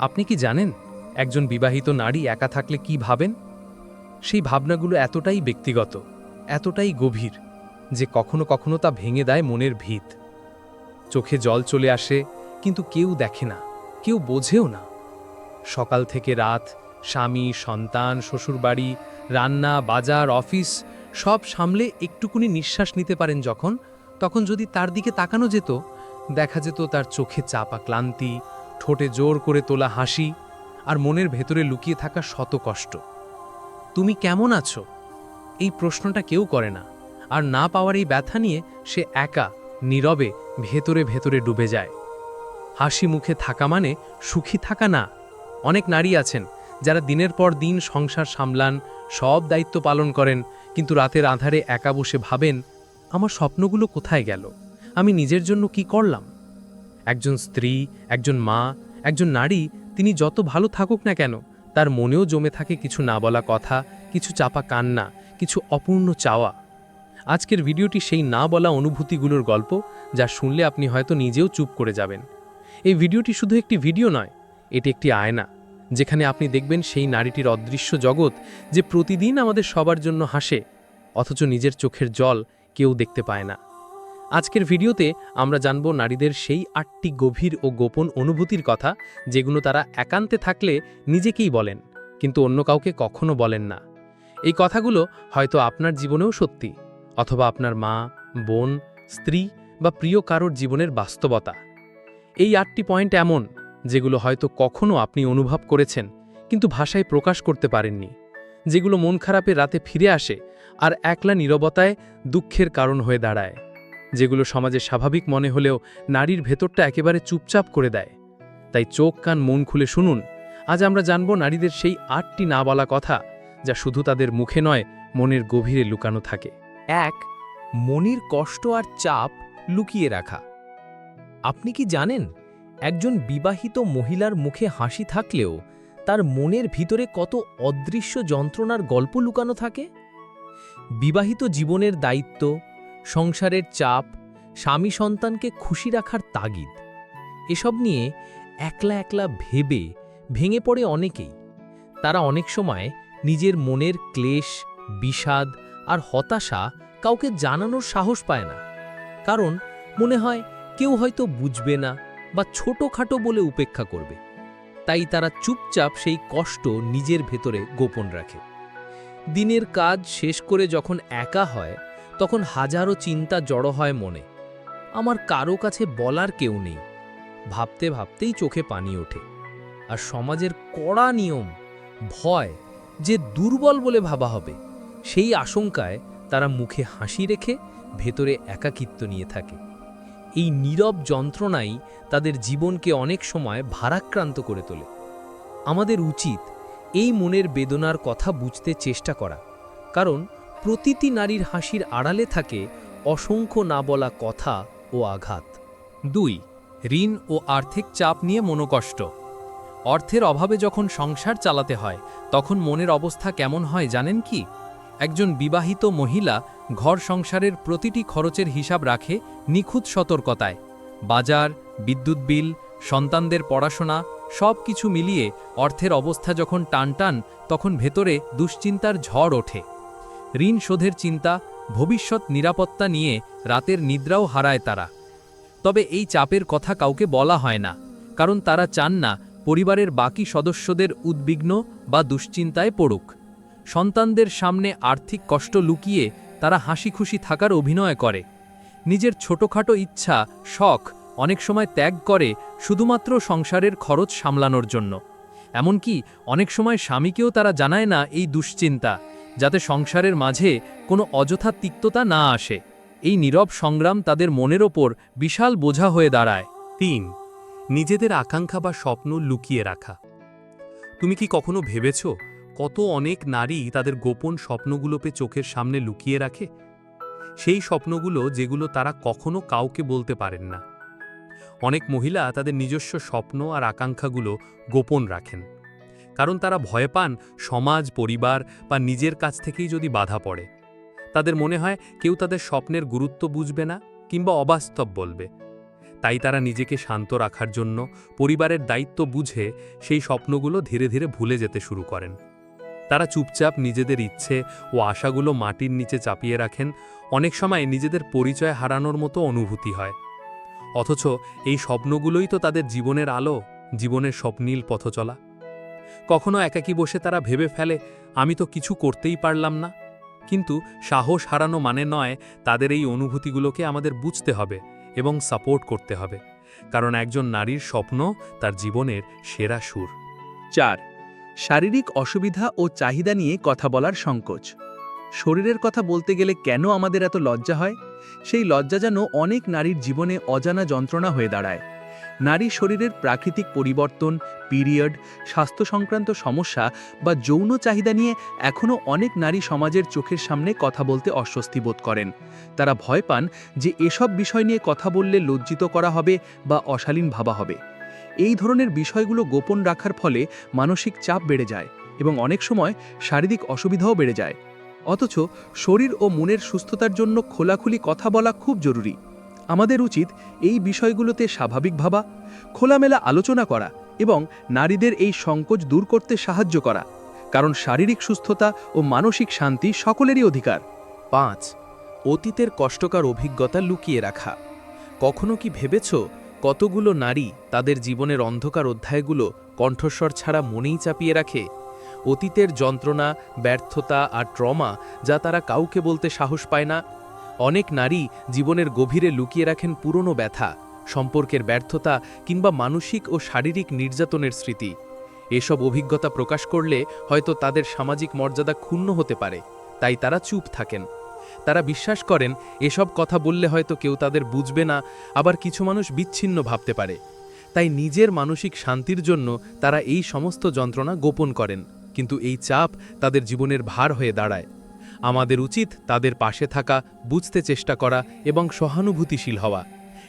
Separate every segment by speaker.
Speaker 1: আপনি কি জানেন একজন বিবাহিত নারী একা থাকলে কি ভাবেন? সেই ভাবনাগুলো এতটাই ব্যক্তিগত, এতটাই গভীর যে কখনো কখনো তা ভেঙে দেয় মনের ভিত। চোখে জল চলে আসে, কিন্তু কেউ দেখে না, কেউ বোঝেও না। সকাল থেকে রাত, স্বামী, সন্তান, শ্বশুরবাড়ি, রান্না, বাজার, অফিস, সব সামলে একটুকুনি নিঃশ্বাস নিতে পারেন যখন, তখন যদি তার দিকে তাকানো যেত, দেখা যেত তার চোখে চাপা ক্লান্তি ঠোঁটে জোর করে তোলা হাসি আর মনের ভেতরে লুকিয়ে থাকা শত কষ্ট। তুমি কেমন আছো? এই প্রশ্নটা কেউ করে না। আর না পাওয়ার এই ব্যথা নিয়ে সে একা, নীরবে, ভেতরে ভেতরে ডুবে যায়। হাসি মুখে থাকা মানে সুখী থাকা না। অনেক নারী আছেন যারা দিনের পর দিন সংসার সামলান, সব দায়িত্ব পালন করেন, কিন্তু রাতের আধারে একা বসে ভাবেন, আমার স্বপ্নগুলো কোথায় গেল? আমি নিজের জন্য কি করলাম? একজন স্ত্রী, একজন মা, একজন নারী, তিনি যত ভালো থাকুক না কেন, তার মনেও জমে থাকে কিছু না বলা কথা, কিছু চাপা কান্না, কিছু অপূর্ণ চাওয়া। আজকের ভিডিওটি সেই না বলা অনুভূতিগুলোর গল্প, যা শুনলে আপনি হয়তো নিজেও চুপ করে যাবেন। এই ভিডিওটি শুধু একটি ভিডিও নয়, এটি একটি আয়না, যেখানে আপনি দেখবেন সেই নারীটির অদৃশ্য জগৎ, যে প্রতিদিন আমাদের সবার জন্য হাসে, অথচ নিজের চোখের জল কেউ দেখতে পায় না। আজকের ভিডিওতে আমরা জানব নারীদের সেই আটটি গভীর ও গোপন অনুভূতির কথা যেগুলো তারা একান্তে থাকলে নিজেকেই বলেন, কিন্তু অন্য কাউকে কখনো বলেন না। এই কথাগুলো হয়তো আপনার জীবনেও সত্যি, অথবা আপনার মা, বোন, স্ত্রী বা প্রিয় কারোর জীবনের বাস্তবতা। এই আটটি পয়েন্ট এমন, যেগুলো হয়তো কখনো আপনি অনুভব করেছেন, কিন্তু ভাষায় প্রকাশ করতে পারেননি। যেগুলো মন খারাপে রাতে ফিরে আসে আর একলা নীরবতায় দুঃখের কারণ হয়ে দাঁড়ায়। যেগুলো সমাজে স্বাভাবিক মনে হলেও নারীর ভেতরটা একেবারে চুপচাপ করে দেয়। তাই চোখ কান মন খুলে শুনুন, আজ আমরা জানব নারীদের সেই আটটি না বলা কথা যা শুধু তাদের মুখে নয়, মনের গভীরে লুকানো থাকে।
Speaker 2: এক, মনির কষ্ট আর চাপ লুকিয়ে রাখা। আপনি কি জানেন, একজন বিবাহিত মহিলার মুখে হাসি থাকলেও তার মনের ভিতরে কত অদৃশ্য যন্ত্রণার গল্প লুকানো থাকে? বিবাহিত জীবনের দায়িত্ব সংসারের চাপ, স্বামী সন্তানকে খুশি রাখার তাগিদ, এসব নিয়ে একলা একলা ভেবে ভেঙে পড়ে অনেকেই। তারা অনেক সময় নিজের মনের ক্লেশ, বিষাদ আর হতাশা কাউকে জানানোর সাহস পায় না। কারণ মনে হয় কেউ হয়তো বুঝবে না বা ছোটোখাটো বলে উপেক্ষা করবে। তাই তারা চুপচাপ সেই কষ্ট নিজের ভেতরে গোপন রাখে। দিনের কাজ শেষ করে যখন একা হয় তখন হাজারো চিন্তা জড়ো হয় মনে। আমার কারও কাছে বলার কেউ নেই। ভাবতে ভাবতেই চোখে পানি ওঠে। আর সমাজের কড়া নিয়ম, ভয় যে দুর্বল বলে ভাবা হবে, সেই আশঙ্কায় তারা মুখে হাসি রেখে ভেতরে একাকিত্ব নিয়ে থাকে। এই নীরব যন্ত্রণাই তাদের জীবনকে অনেক সময় ভারাক্রান্ত করে তোলে। আমাদের উচিত এই মনের বেদনার কথা বুঝতে চেষ্টা করা। কারণ প্রতিটি নারীর হাসির আড়ালে থাকে অসংখ্য না বলা কথা ও আঘাত।
Speaker 1: দুই, ঋণ ও আর্থিক চাপ নিয়ে মনোকষ্ট। অর্থের অভাবে যখন সংসার চালাতে হয়, তখন মনের অবস্থা কেমন হয় জানেন কি? একজন বিবাহিত মহিলা ঘর সংসারের প্রতিটি খরচের হিসাব রাখে নিখুঁত সতর্কতায়। বাজার, বিদ্যুৎ বিল, সন্তানদের পড়াশোনা সব কিছু মিলিয়ে অর্থের অবস্থা যখন টানটান, তখন ভেতরে দুশ্চিন্তার ঝড় ওঠে। ঋণ শোধের চিন্তা, ভবিষ্যৎ নিরাপত্তা নিয়ে রাতের নিদ্রাও হারায় তারা। তবে এই চাপের কথা কাউকে বলা হয় না, কারণ তারা চান না পরিবারের বাকি সদস্যদের উদ্বিগ্ন বা দুশ্চিন্তায় পড়ুক। সন্তানদের সামনে আর্থিক কষ্ট লুকিয়ে তারা হাসি খুশি থাকার অভিনয় করে। নিজের ছোটখাটো ইচ্ছা, শখ অনেক সময় ত্যাগ করে শুধুমাত্র সংসারের খরচ সামলানোর জন্য। এমনকি অনেক সময় স্বামীকেও তারা জানায় না এই দুশ্চিন্তা। যাতে সংসারের মাঝে কোনো অযথা তিক্ততা না আসে। এই নীরব সংগ্রাম তাদের মনের ওপর বিশাল বোঝা হয়ে দাঁড়ায়। তিন, নিজেদের আকাঙ্ক্ষা বা স্বপ্ন লুকিয়ে রাখা। তুমি কি কখনো ভেবেছ কত অনেক নারী তাদের গোপন স্বপ্নগুলোকে চোখের সামনে লুকিয়ে রাখে? সেই স্বপ্নগুলো যেগুলো তারা কখনো কাউকে বলতে পারেন না। অনেক মহিলা তাদের নিজস্ব স্বপ্ন আর আকাঙ্ক্ষাগুলো গোপন রাখেন। কারণ তারা ভয় পান সমাজ, পরিবার বা নিজের কাছ থেকেই যদি বাধা পড়ে। তাদের মনে হয় কেউ তাদের স্বপ্নের গুরুত্ব বুঝবে না কিংবা অবাস্তব বলবে। তাই তারা নিজেকে শান্ত রাখার জন্য পরিবারের দায়িত্ব বুঝে সেই স্বপ্নগুলো ধীরে ধীরে ভুলে যেতে শুরু করেন। তারা চুপচাপ নিজেদের ইচ্ছে ও আশাগুলো মাটির নিচে চাপিয়ে রাখেন, অনেক সময় নিজেদের পরিচয় হারানোর মতো অনুভূতি হয়। অথচ এই স্বপ্নগুলোই তো তাদের জীবনের আলো, জীবনের স্বপ্নীল পথ চলা কখনো একাকী বসে তারা ভেবে ফেলে, আমি তো কিছু করতেই পারলাম না। কিন্তু সাহস হারানো মানে নয় তাদের এই অনুভূতিগুলোকে আমাদের বুঝতে হবে এবং সাপোর্ট করতে হবে, কারণ একজন নারীর স্বপ্ন তার জীবনের সেরা সুর।
Speaker 3: চার, শারীরিক অসুবিধা ও চাহিদা নিয়ে কথা বলার সংকোচ। শরীরের কথা বলতে গেলে কেন আমাদের এত লজ্জা হয়? সেই লজ্জা যেন অনেক নারীর জীবনে অজানা যন্ত্রণা হয়ে দাঁড়ায়। নারী শরীরের প্রাকৃতিক পরিবর্তন, পিরিয়ড স্বাস্থ্য সংক্রান্ত সমস্যা বা যৌন চাহিদা নিয়ে এখনও অনেক নারী সমাজের চোখের সামনে কথা বলতে অস্বস্তি বোধ করেন। তারা ভয় পান যে এসব বিষয় নিয়ে কথা বললে লজ্জিত করা হবে বা অশালীন ভাবা হবে। এই ধরনের বিষয়গুলো গোপন রাখার ফলে মানসিক চাপ বেড়ে যায় এবং অনেক সময় শারীরিক অসুবিধাও বেড়ে যায়। অথচ শরীর ও মনের সুস্থতার জন্য খোলাখুলি কথা বলা খুব জরুরি। আমাদের উচিত এই বিষয়গুলোতে স্বাভাবিক ভাবা, খোলামেলা আলোচনা করা এবং নারীদের এই সংকোচ দূর করতে সাহায্য করা, কারণ শারীরিক সুস্থতা ও মানসিক শান্তি সকলেরই অধিকার।
Speaker 2: পাঁচ, অতীতের কষ্টকর অভিজ্ঞতা লুকিয়ে রাখা। কখনো কি ভেবেছ কতগুলো নারী তাদের জীবনের অন্ধকার অধ্যায়গুলো কণ্ঠস্বর ছাড়া মনেই চাপিয়ে রাখে? অতীতের যন্ত্রণা, ব্যর্থতা আর ট্রমা যা তারা কাউকে বলতে সাহস পায় না অনেক নারী জীবনের গভীরে লুকিয়ে রাখেন পুরনো ব্যথা, সম্পর্কের ব্যর্থতা কিংবা মানসিক ও শারীরিক নির্যাতনের স্মৃতি। এসব অভিজ্ঞতা প্রকাশ করলে হয়তো তাদের সামাজিক মর্যাদা ক্ষুণ্ণ হতে পারে, তাই তারা চুপ থাকেন। তারা বিশ্বাস করেন, এসব কথা বললে হয়তো কেউ তাদের বুঝবে না, আবার কিছু মানুষ বিচ্ছিন্ন ভাবতে পারে। তাই নিজের মানসিক শান্তির জন্য তারা এই সমস্ত যন্ত্রণা গোপন করেন, কিন্তু এই চাপ তাদের জীবনের ভার হয়ে দাঁড়ায়। আমাদের উচিত তাদের পাশে থাকা, বুঝতে চেষ্টা করা এবং সহানুভূতিশীল হওয়া।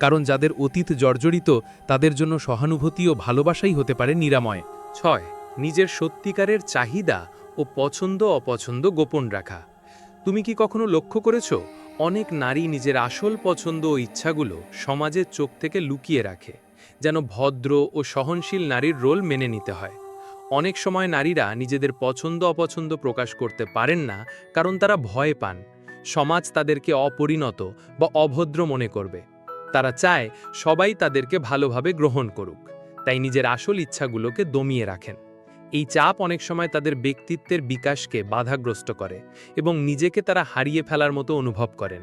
Speaker 2: কারণ যাদের অতীত জর্জরিত, তাদের জন্য সহানুভূতি ও ভালোবাসাই হতে পারে নিরাময়। ছয়, নিজের সত্যিকারের চাহিদা ও পছন্দ অপছন্দ গোপন রাখা। তুমি কি কখনো লক্ষ্য করেছ? অনেক নারী নিজের আসল পছন্দ ও ইচ্ছাগুলো সমাজের চোখ থেকে লুকিয়ে রাখে, যেন ভদ্র ও সহনশীল নারীর রোল মেনে নিতে হয়। অনেক সময় নারীরা নিজেদের পছন্দ অপছন্দ প্রকাশ করতে পারেন না কারণ তারা ভয় পান। সমাজ তাদেরকে অপরিণত বা অভদ্র মনে করবে। তারা চায় সবাই তাদেরকে ভালোভাবে গ্রহণ করুক। তাই নিজের আসল ইচ্ছাগুলোকে দমিয়ে রাখেন। এই চাপ অনেক সময় তাদের ব্যক্তিত্বের বিকাশকে বাধাগ্রস্ত করে এবং নিজেকে তারা হারিয়ে ফেলার মতো অনুভব করেন।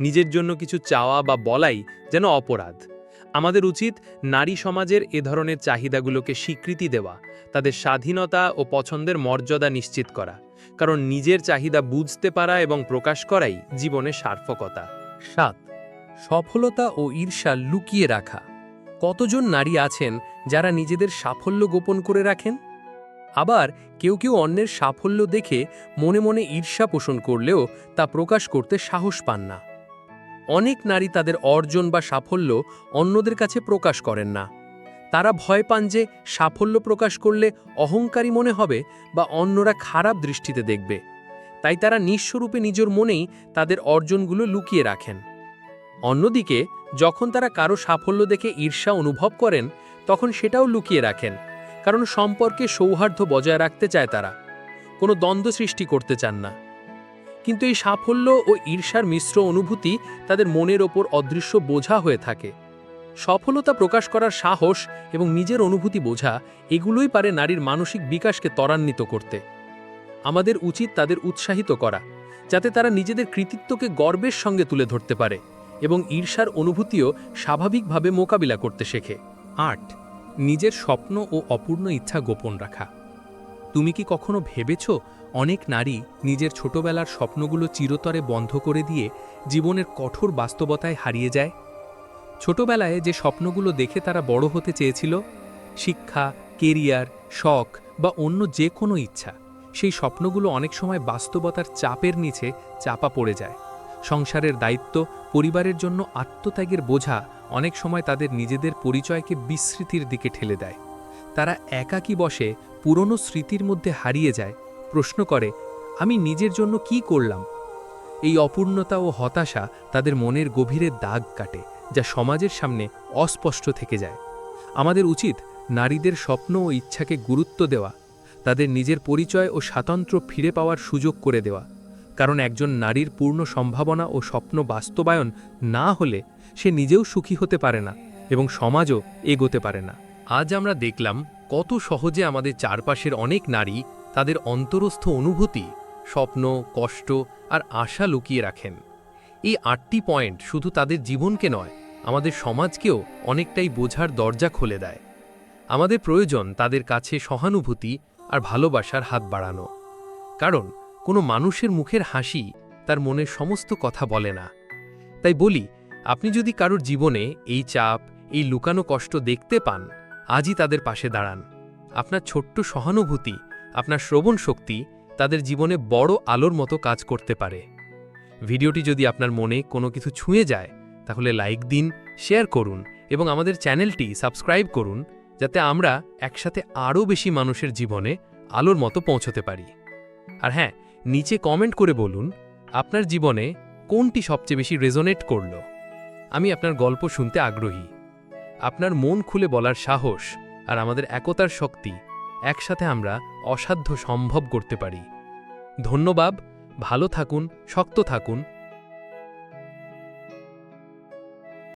Speaker 2: নিজের জন্য কিছু চাওয়া বা বলাই যেন অপরাধ। আমাদের উচিত নারী সমাজের এ ধরনের চাহিদাগুলোকে স্বীকৃতি দেওয়া, তাদের স্বাধীনতা ও পছন্দের মর্যাদা নিশ্চিত করা, কারণ নিজের চাহিদা বুঝতে পারা এবং প্রকাশ করাই জীবনে সার্থকতা।
Speaker 1: সাত, সফলতা ও ঈর্ষা লুকিয়ে রাখা। কতজন নারী আছেন যারা নিজেদের সাফল্য গোপন করে রাখেন? আবার কেউ কেউ অন্যের সাফল্য দেখে মনে মনে ঈর্ষা পোষণ করলেও তা প্রকাশ করতে সাহস পান না। অনেক নারী তাদের অর্জন বা সাফল্য অন্যদের কাছে প্রকাশ করেন না। তারা ভয় পান যে সাফল্য প্রকাশ করলে অহংকারী মনে হবে বা অন্যরা খারাপ দৃষ্টিতে দেখবে। তাই তারা নিঃস্বরূপে নিজের মনেই তাদের অর্জনগুলো লুকিয়ে রাখেন। অন্যদিকে, যখন তারা কারও সাফল্য দেখে ঈর্ষা অনুভব করেন, তখন সেটাও লুকিয়ে রাখেন, কারণ সম্পর্কে সৌহার্দ্য বজায় রাখতে চায় তারা। কোনো দ্বন্দ্ব সৃষ্টি করতে চান না। কিন্তু এই সাফল্য ও ঈর্ষার মিশ্র অনুভূতি তাদের মনের ওপর অদৃশ্য বোঝা হয়ে থাকে। সফলতা প্রকাশ করার সাহস এবং নিজের অনুভূতি বোঝা, এগুলোই পারে নারীর মানসিক বিকাশকে ত্বরান্বিত করতে। আমাদের উচিত তাদের উৎসাহিত করা, যাতে তারা নিজেদের কৃতিত্বকে গর্বের সঙ্গে তুলে ধরতে পারে এবং ঈর্ষার অনুভূতিও স্বাভাবিকভাবে মোকাবিলা করতে শেখে। আট, নিজের স্বপ্ন ও অপূর্ণ ইচ্ছা গোপন রাখা। তুমি কি কখনো ভেবেছ অনেক নারী নিজের ছোটবেলার স্বপ্নগুলো চিরতরে বন্ধ করে দিয়ে জীবনের কঠোর বাস্তবতায় হারিয়ে যায়? ছোটবেলায় যে স্বপ্নগুলো দেখে তারা বড় হতে চেয়েছিল, শিক্ষা, কেরিয়ার, শখ বা অন্য যে কোনো ইচ্ছা, সেই স্বপ্নগুলো অনেক সময় বাস্তবতার চাপের নিচে চাপা পড়ে যায়। সংসারের দায়িত্ব, পরিবারের জন্য আত্মত্যাগের বোঝা অনেক সময় তাদের নিজেদের পরিচয়কে বিস্মৃতির দিকে ঠেলে দেয়। তারা একাকী বসে পুরনো স্মৃতির মধ্যে হারিয়ে যায়। প্রশ্ন করে, আমি নিজের জন্য কি করলাম? এই অপূর্ণতা ও হতাশা তাদের মনের গভীরে দাগ কাটে, যা সমাজের সামনে অস্পষ্ট থেকে যায়। আমাদের উচিত নারীদের স্বপ্ন ও ইচ্ছাকে গুরুত্ব দেওয়া, তাদের নিজের পরিচয় ও স্বাতন্ত্র্য ফিরে পাওয়ার সুযোগ করে দেওয়া। কারণ একজন নারীর পূর্ণ সম্ভাবনা ও স্বপ্ন বাস্তবায়ন না হলে সে নিজেও সুখী হতে পারে না এবং সমাজও এগোতে পারে না। আজ আমরা দেখলাম কত সহজে আমাদের চারপাশের অনেক নারী তাদের অন্তরস্থ অনুভূতি, স্বপ্ন, কষ্ট আর আশা লুকিয়ে রাখেন। এই আটটি পয়েন্ট শুধু তাদের জীবনকে নয়, আমাদের সমাজকেও অনেকটাই বোঝার দরজা খুলে দেয়। আমাদের প্রয়োজন তাদের কাছে সহানুভূতি আর ভালোবাসার হাত বাড়ানো। কারণ কোনো মানুষের মুখের হাসি তার মনের সমস্ত কথা বলে না। তাই বলি, আপনি যদি কারোর জীবনে এই চাপ, এই লুকানো কষ্ট দেখতে পান আজই তাদের পাশে দাঁড়ান। আপনার ছোট্ট সহানুভূতি, আপনার শ্রবণ শক্তি তাদের জীবনে বড় আলোর মতো কাজ করতে পারে। ভিডিওটি যদি আপনার মনে কোনো কিছু ছুঁয়ে যায়, তাহলে লাইক দিন, শেয়ার করুন এবং আমাদের চ্যানেলটি সাবস্ক্রাইব করুন যাতে আমরা একসাথে আরও বেশি মানুষের জীবনে আলোর মতো পৌঁছতে পারি। আর হ্যাঁ নিচে কমেন্ট করে বলুন, আপনার জীবনে কোনটি সবচেয়ে বেশি রেজোনেট করল? আমি আপনার গল্প শুনতে আগ্রহী। আপনার মন খুলে বলার সাহস আর আমাদের একতার শক্তি একসাথে আমরা অসাধ্য সম্ভব করতে পারি। ধন্যবাদ, ভালো থাকুন, শক্ত থাকুন।